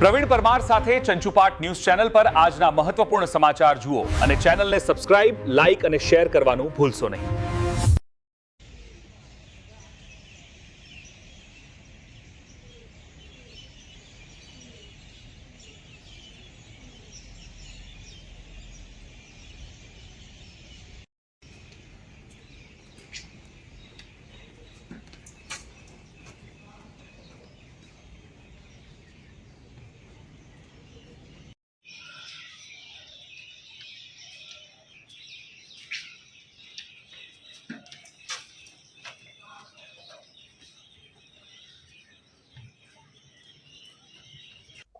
પ્રવીણ પરમાર સાથે ચંચુપાટ news channel પર આજના મહત્વપૂર્ણ સમાચાર જુઓ અને ચેનલને સબસ્ક્રાઇબ, લાઇક અને શેર કરવાનું ભૂલશો નહીં.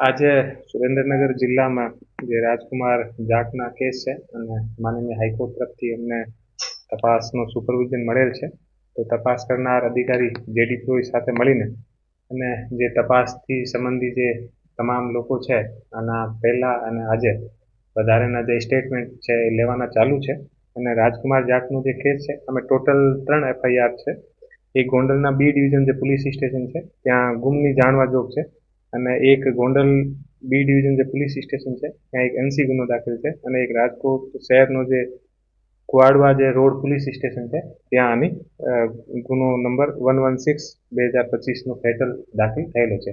આજે સુરેન્દ્રનગર જિલ્લામાં જે રાજકુમાર જાટના કેસ છે અને માનનીય હાઈકોર્ટ તરફથી અમને તપાસનું સુપરવિઝન મળેલ છે, તો તપાસ કરનાર અધિકારી જેડી પ્રોય સાથે મળીને અને જે તપાસથી સંબંધી જે તમામ લોકો છે, આના પહેલા અને આજે વધારેના જે સ્ટેટમેન્ટ છે એ લેવાના ચાલુ છે અને રાજકુમાર જાટનો જે કેસ છે, અમે ટોટલ ત્રણ એફઆઈઆર છે. એ ગોંડલના બી ડિવિઝન જે પોલીસ સ્ટેશન છે, ત્યાં ગુમની જાણવા જોગ છે. અને એક ગોંડલ બી ડિવિઝન જે પોલીસ સ્ટેશન છે, ત્યાં એક એનસી ગુનો દાખલ છે અને એક રાજકોટ શહેરનો જે કુવાડવા જે રોડ પોલીસ સ્ટેશન છે, ત્યાં આની ગુનો નંબર વન વન સિક્સ બે હજાર પચીસનો ફેટલ દાખલ થયેલો છે.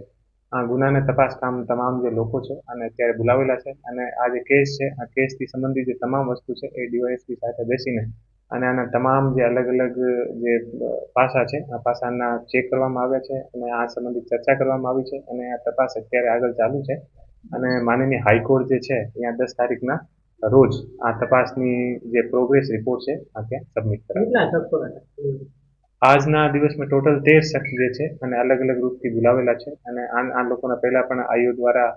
આ ગુનાને તપાસ કામ તમામ જે લોકો છે અને અત્યારે બોલાવેલા છે અને આ જે કેસ છે, આ કેસથી સંબંધિત જે તમામ વસ્તુ છે એ ડીવાયએસપી સાથે બેસીને અને આના તમામ જે અલગ અલગ જે પાસા છે આ પાસાના ચેક કરવામાં આવ્યા છે અને આ સંબંધિત ચર્ચા કરવામાં આવી છે અને આ તપાસ અત્યારે આગળ ચાલુ છે. અને માનનીય હાઈકોર્ટ જે છે ત્યાં દસ તારીખના રોજ આ તપાસની જે પ્રોગ્રેસ રિપોર્ટ છે આ ત્યાં સબમિટ કરાવી હતા આજના દિવસમાં ટોટલ તેર શખ્સ જે છે અને અલગ અલગ રૂપથી બોલાવેલા છે અને આ આ લોકોના પહેલા પણ આઈઓ દ્વારા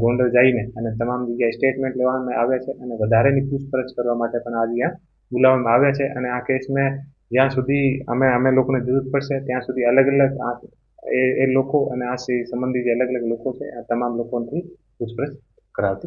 ગોંડલ જઈને અને તમામ જગ્યાએ સ્ટેટમેન્ટ લેવામાં આવ્યા છે અને વધારેની પૂછપરછ કરવા માટે પણ આજે અહીંયા બોલાવવામાં આવ્યા છે અને આ કેસને જ્યાં સુધી અમે અમે લોકોને જરૂર પડશે, ત્યાં સુધી અલગ અલગ આ એ લોકો અને આ સંબંધી જે અલગ અલગ લોકો છે, આ તમામ લોકોથી પૂછપરછ કરાવતી